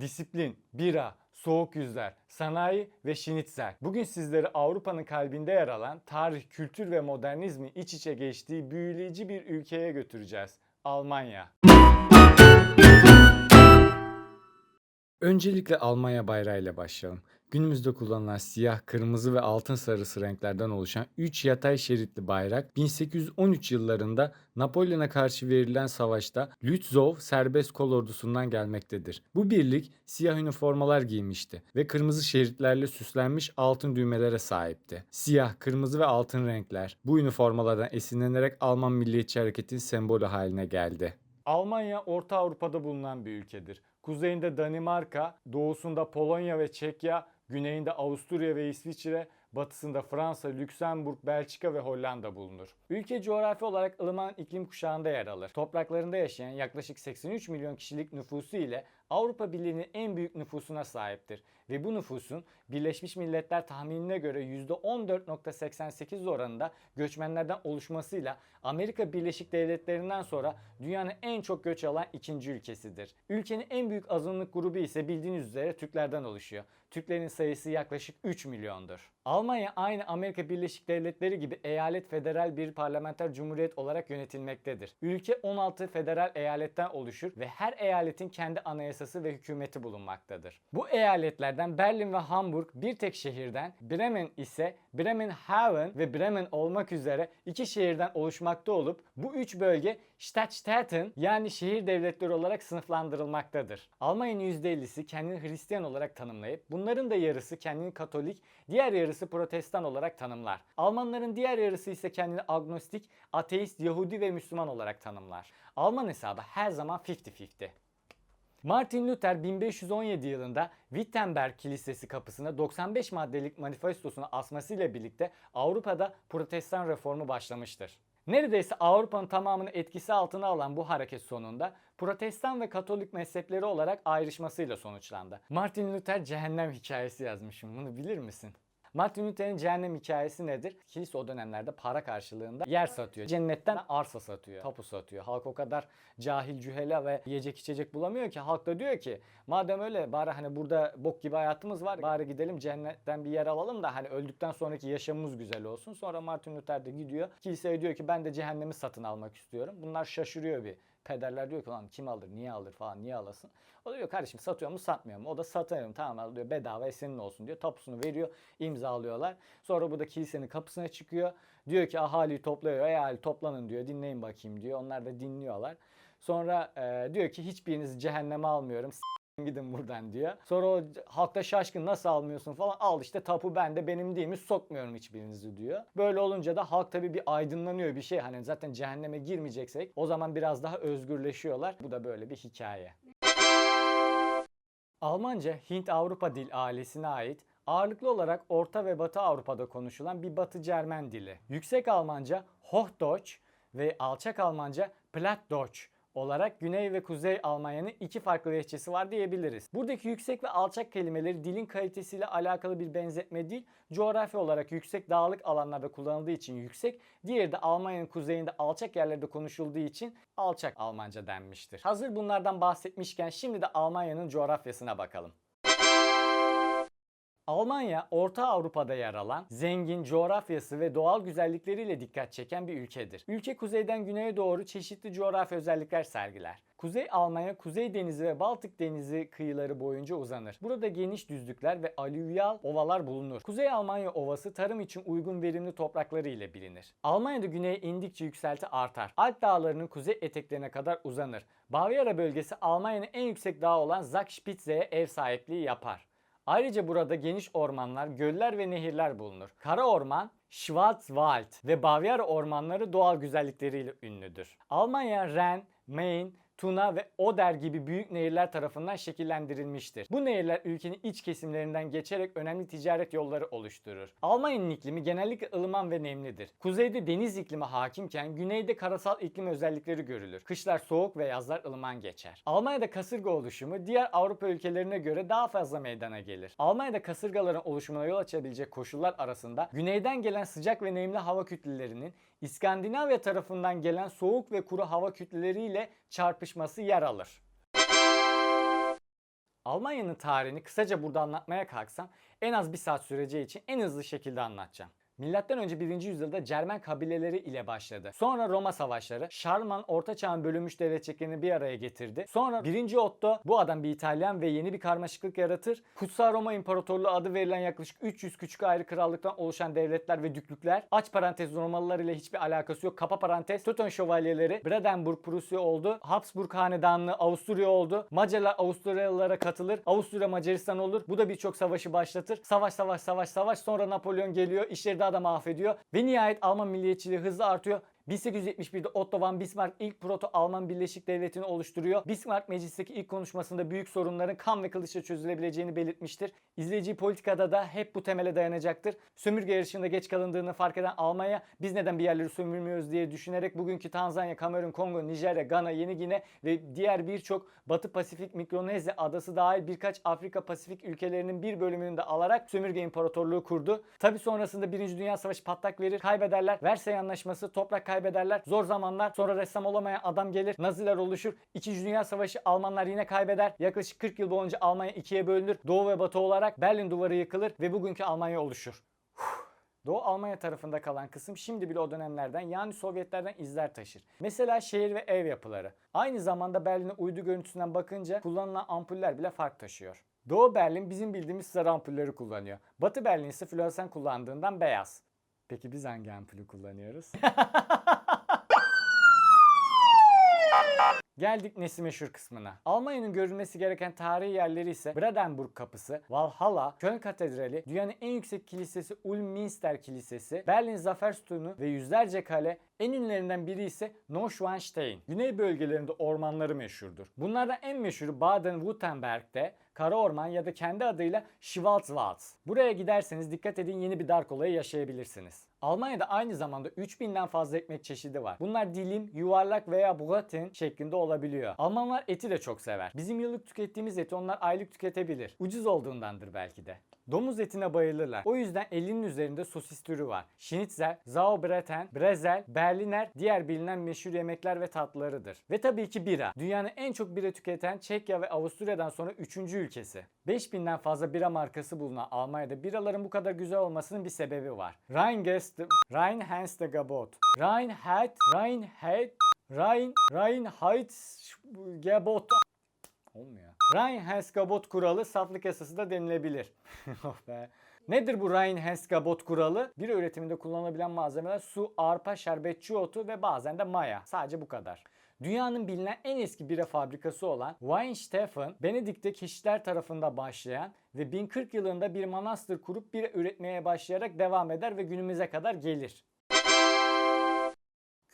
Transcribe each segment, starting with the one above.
Disiplin, bira, soğuk yüzler, sanayi ve şinitzel. Bugün sizleri Avrupa'nın kalbinde yer alan tarih, kültür ve modernizmi iç içe geçtiği büyüleyici bir ülkeye götüreceğiz. Almanya. Öncelikle Almanya bayrağıyla başlayalım. Günümüzde kullanılan siyah, kırmızı ve altın sarısı renklerden oluşan 3 yatay şeritli bayrak 1813 yıllarında Napolyon'a karşı verilen savaşta Lützow serbest kol ordusundan gelmektedir. Bu birlik siyah üniformalar giymişti ve kırmızı şeritlerle süslenmiş altın düğmelere sahipti. Siyah, kırmızı ve altın renkler bu üniformalardan esinlenerek Alman Milliyetçi Hareket'in sembolü haline geldi. Almanya Orta Avrupa'da bulunan bir ülkedir. Kuzeyinde Danimarka, doğusunda Polonya ve Çekya, güneyinde Avusturya ve İsviçre, batısında Fransa, Lüksemburg, Belçika ve Hollanda bulunur. Ülke coğrafi olarak ılıman iklim kuşağında yer alır. Topraklarında yaşayan yaklaşık 83 milyon kişilik nüfusu ile Avrupa Birliği'nin en büyük nüfusuna sahiptir. Ve bu nüfusun Birleşmiş Milletler tahminine göre %14.88 oranında göçmenlerden oluşmasıyla Amerika Birleşik Devletleri'nden sonra dünyanın en çok göç alan ikinci ülkesidir. Ülkenin en büyük azınlık grubu ise bildiğiniz üzere Türklerden oluşuyor. Türklerin sayısı yaklaşık 3 milyondur. Almanya aynı Amerika Birleşik Devletleri gibi eyalet federal bir parlamenter cumhuriyet olarak yönetilmektedir. Ülke 16 federal eyaletten oluşur ve her eyaletin kendi anayasası ve hükümeti bulunmaktadır. Bu eyaletlerden Berlin ve Hamburg bir tek şehirden, Bremen ise Bremenhaven ve Bremen olmak üzere iki şehirden oluşmakta olup bu üç bölge Stadtstaaten yani şehir devletleri olarak sınıflandırılmaktadır. Almanya'nın %50'si kendini Hristiyan olarak tanımlayıp bunların da yarısı kendini Katolik, diğer yarısı Protestan olarak tanımlar. Almanların diğer yarısı ise kendini agnostik, ateist, Yahudi ve Müslüman olarak tanımlar. Alman hesabı her zaman 50-50. Martin Luther 1517 yılında Wittenberg Kilisesi kapısına 95 maddelik manifestosunu asmasıyla birlikte Avrupa'da protestan reformu başlamıştır. Neredeyse Avrupa'nın tamamını etkisi altına alan bu hareket sonunda protestan ve katolik mezhepleri olarak ayrışmasıyla sonuçlandı. Martin Luther cehennem hikayesi yazmışım bunu bilir misin? Martin Luther'in cehennem hikayesi nedir? Kilise o dönemlerde para karşılığında yer satıyor. Cennetten arsa satıyor, tapu satıyor. Halk o kadar cahil, cühela ve yiyecek içecek bulamıyor ki halk da diyor ki madem öyle bari hani burada bok gibi hayatımız var bari gidelim cennetten bir yer alalım da hani öldükten sonraki yaşamımız güzel olsun. Sonra Martin Luther de gidiyor kiliseye diyor ki ben de cehennemi satın almak istiyorum. Bunlar şaşırıyor bir. Pederler diyor ki lan kim alır, niye alır falan, niye alasın? O da diyor kardeşim satıyor mu satmıyor mu? O da satarım tamam al diyor bedava senin olsun diyor. Tapusunu veriyor imzalıyorlar. Sonra bu da kilisenin kapısına çıkıyor. Diyor ki ahaliyi topluyor. Ey ahali toplanın diyor dinleyin bakayım diyor. Onlar da dinliyorlar. Sonra e, diyor ki hiçbirinizi cehenneme almıyorum. Gidin buradan diyor. Sonra o halkta şaşkın nasıl almıyorsun falan. Al işte tapu bende benim değil mi sokmuyorum hiçbirinizi diyor. Böyle olunca da halk tabii bir aydınlanıyor bir şey. Hani zaten cehenneme girmeyeceksek o zaman biraz daha özgürleşiyorlar. Bu da böyle bir hikaye. Almanca Hint-Avrupa dil ailesine ait ağırlıklı olarak Orta ve Batı Avrupa'da konuşulan bir Batı Cermen dili. Yüksek Almanca Hochdeutsch ve alçak Almanca Plattdeutsch olarak Güney ve Kuzey Almanya'nın iki farklı lehçesi var diyebiliriz. Buradaki yüksek ve alçak kelimeleri dilin kalitesiyle alakalı bir benzetme değil, coğrafi olarak yüksek dağlık alanlarda kullanıldığı için yüksek, diğeri de Almanya'nın kuzeyinde alçak yerlerde konuşulduğu için alçak Almanca denmiştir. Hazır bunlardan bahsetmişken şimdi de Almanya'nın coğrafyasına bakalım. Almanya, Orta Avrupa'da yer alan, zengin coğrafyası ve doğal güzellikleriyle dikkat çeken bir ülkedir. Ülke kuzeyden güneye doğru çeşitli coğrafi özellikler sergiler. Kuzey Almanya, Kuzey Denizi ve Baltık Denizi kıyıları boyunca uzanır. Burada geniş düzlükler ve alüvyal ovalar bulunur. Kuzey Almanya Ovası tarım için uygun verimli toprakları ile bilinir. Almanya'da güneye indikçe yükselti artar. Alp dağlarının kuzey eteklerine kadar uzanır. Bavyera bölgesi Almanya'nın en yüksek dağı olan Zugspitze'ye ev sahipliği yapar. Ayrıca burada geniş ormanlar, göller ve nehirler bulunur. Kara orman, Schwarzwald ve Bavyera ormanları doğal güzellikleriyle ünlüdür. Almanya, Ren, Main, Tuna ve Oder gibi büyük nehirler tarafından şekillendirilmiştir. Bu nehirler ülkenin iç kesimlerinden geçerek önemli ticaret yolları oluşturur. Almanya'nın iklimi genellikle ılıman ve nemlidir. Kuzeyde deniz iklimi hakimken güneyde karasal iklim özellikleri görülür. Kışlar soğuk ve yazlar ılıman geçer. Almanya'da kasırga oluşumu diğer Avrupa ülkelerine göre daha fazla meydana gelir. Almanya'da kasırgaların oluşumuna yol açabilecek koşullar arasında güneyden gelen sıcak ve nemli hava kütlelerinin İskandinavya tarafından gelen soğuk ve kuru hava kütleleriyle çarpışması yer alır. Almanya'nın tarihini kısaca burada anlatmaya kalksam en az bir saat süreceği için en hızlı şekilde anlatacağım. Milattan önce 1. yüzyılda Cermen kabileleri ile başladı. Sonra Roma savaşları, Şarman Orta Çağ'ın bölünmüş devletçiklerini bir araya getirdi. Sonra 1. Otto, bu adam bir İtalyan ve yeni bir karmaşıklık yaratır. Kutsal Roma İmparatorluğu adı verilen yaklaşık 300 küçük ayrı krallıktan oluşan devletler ve düklükler. Aç parantez Romalılar ile hiçbir alakası yok. Kapa parantez Teuton şövalyeleri Brandenburg Prusya oldu. Habsburg hanedanlığı Avusturya oldu. Macarlar Avusturyalılara katılır. Avusturya Macaristan olur. Bu da birçok savaşı başlatır. Savaş savaş savaş savaş sonra Napolyon geliyor. İşleri daha da mahvediyor. Ve nihayet Alman milliyetçiliği hızla artıyor. 1871'de Otto von Bismarck ilk proto Alman Birleşik Devleti'ni oluşturuyor. Bismarck meclisteki ilk konuşmasında büyük sorunların kan ve kılıçla çözülebileceğini belirtmiştir. İzleyici politikada da hep bu temele dayanacaktır. Sömürge yarışında geç kalındığını fark eden Almanya biz neden bir yerleri sömürmüyoruz diye düşünerek bugünkü Tanzanya, Kamerun, Kongo, Nijerya, Gana, Yeni Gine ve diğer birçok Batı Pasifik, Mikronezya adası dahil birkaç Afrika Pasifik ülkelerinin bir bölümünü de alarak sömürge imparatorluğu kurdu. Tabi sonrasında 1. Dünya Savaşı patlak verir, kaybederler. Versay Anlaşması, toprak kaybederler. Zor zamanlar, sonra ressam olamayan adam gelir, Naziler oluşur. 2. Dünya Savaşı Almanlar yine kaybeder. Yaklaşık 40 yıl boyunca Almanya ikiye bölünür. Doğu ve Batı olarak Berlin Duvarı yıkılır ve bugünkü Almanya oluşur. Doğu Almanya tarafında kalan kısım şimdi bile o dönemlerden yani Sovyetlerden izler taşır. Mesela şehir ve ev yapıları. Aynı zamanda Berlin'e uydu görüntüsünden bakınca kullanılan ampuller bile fark taşıyor. Doğu Berlin bizim bildiğimiz sarı ampulleri kullanıyor. Batı Berlin ise floresan kullandığından beyaz. Peki biz hangi ampulü kullanıyoruz? Geldik nesi meşhur kısmına. Almanya'nın görülmesi gereken tarihi yerleri ise Brandenburg Kapısı, Valhalla, Köln Katedrali, dünyanın en yüksek kilisesi Ulm-Münster Kilisesi, Berlin Zaferstunu ve yüzlerce kale, en ünlülerinden biri ise Neuschwanstein. Güney bölgelerinde ormanları meşhurdur. Bunlardan en meşhuru Baden-Württemberg'de Kara Orman ya da kendi adıyla Schwarzwald. Buraya giderseniz dikkat edin yeni bir dark olayı yaşayabilirsiniz. Almanya'da aynı zamanda 3000'den fazla ekmek çeşidi var. Bunlar dilim, yuvarlak veya braten şeklinde olabiliyor. Almanlar eti de çok sever. Bizim yıllık tükettiğimiz eti onlar aylık tüketebilir. Ucuz olduğundandır belki de. Domuz etine bayılırlar. O yüzden 50'nin üzerinde sosis türü var. Schnitzel, Sauerbraten, Brezel, Berliner diğer bilinen meşhur yemekler ve tatlılarıdır. Ve tabii ki bira. Dünyanın en çok bira tüketen Çekya ve Avusturya'dan sonra 3. ülkesi. 5000'den fazla bira markası bulunan Almanya'da biraların bu kadar güzel olmasının bir sebebi var. Rheingest, Rheinheitsgebot, Rheinheit, Rheinheit, Rhein, Rheinheitsgebot Olmuyor. Rhein-Hens-Gabot kuralı saflık yasası da denilebilir. oh be. Nedir bu Rhein-Hens-Gabot kuralı? Bir üretiminde kullanılabilen malzemeler su, arpa, şerbetçi otu ve bazen de maya. Sadece bu kadar. Dünyanın bilinen en eski bira fabrikası olan Weinstephan, Benedik'te keşişler tarafından başlayan ve 1040 yılında bir manastır kurup bira üretmeye başlayarak devam eder ve günümüze kadar gelir.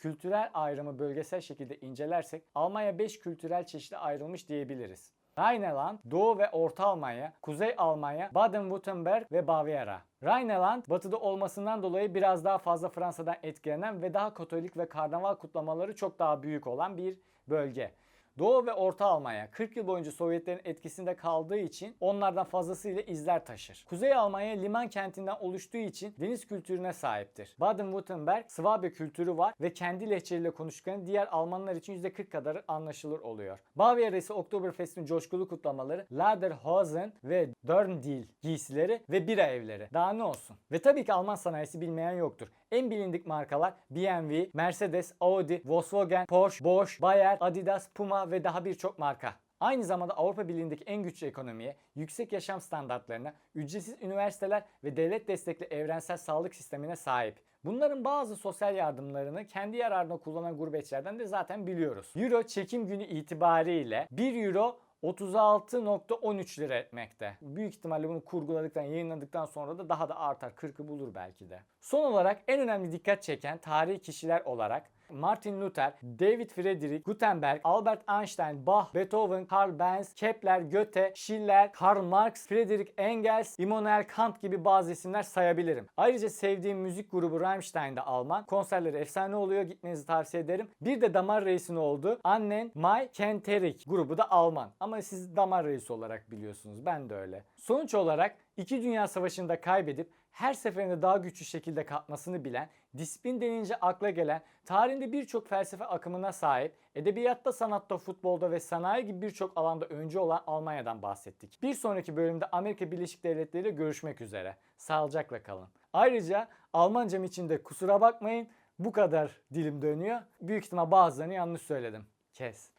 Kültürel ayrımı bölgesel şekilde incelersek Almanya 5 kültürel çeşide ayrılmış diyebiliriz. Rheinland, Doğu ve Orta Almanya, Kuzey Almanya, Baden-Württemberg ve Bavyera. Rheinland batıda olmasından dolayı biraz daha fazla Fransa'dan etkilenen ve daha katolik ve karnaval kutlamaları çok daha büyük olan bir bölge. Doğu ve Orta Almanya 40 yıl boyunca Sovyetlerin etkisinde kaldığı için onlardan fazlasıyla izler taşır. Kuzey Almanya liman kentinden oluştuğu için deniz kültürüne sahiptir. Baden-Württemberg Swabe kültürü var ve kendi lehçeleriyle konuşurken diğer Almanlar için %40 kadarı anlaşılır oluyor. Bavyera ise Oktoberfest'in coşkulu kutlamaları, Lederhosen ve Dirndl giysileri ve bira evleri. Daha ne olsun? Ve tabii ki Alman sanayisi bilmeyen yoktur. En bilindik markalar BMW, Mercedes, Audi, Volkswagen, Porsche, Bosch, Bayer, Adidas, Puma ve daha birçok marka. Aynı zamanda Avrupa Birliği'ndeki en güçlü ekonomiye, yüksek yaşam standartlarına, ücretsiz üniversiteler ve devlet destekli evrensel sağlık sistemine sahip. Bunların bazı sosyal yardımlarını kendi yararına kullanan gurbetçilerden de zaten biliyoruz. Euro çekim günü itibariyle 1 euro 36.13 lira etmekte. Büyük ihtimalle bunu kurguladıktan, yayınladıktan sonra da daha da artar. 40'ı bulur belki de. Son olarak en önemli dikkat çeken tarihi kişiler olarak Martin Luther, David Friedrich, Gutenberg, Albert Einstein, Bach, Beethoven, Karl Benz, Kepler, Goethe, Schiller, Karl Marx, Friedrich Engels, Immanuel Kant gibi bazı isimler sayabilirim. Ayrıca sevdiğim müzik grubu Rammstein de Alman. Konserleri efsane oluyor. Gitmenizi tavsiye ederim. Bir de Damar Reis'in olduğu Annen May Kenterik grubu da Alman. Ama siz Damar Reis olarak biliyorsunuz. Ben de öyle. Sonuç olarak İki Dünya Savaşı'nda kaybedip her seferinde daha güçlü şekilde kalkmasını bilen Disiplin denince akla gelen, tarihinde birçok felsefe akımına sahip, edebiyatta, sanatta, futbolda ve sanayi gibi birçok alanda öncü olan Almanya'dan bahsettik. Bir sonraki bölümde Amerika Birleşik Devletleri ile görüşmek üzere. Sağlıcakla kalın. Ayrıca Almancam için de kusura bakmayın bu kadar dilim dönüyor. Büyük ihtimal bazılarını yanlış söyledim. Kes.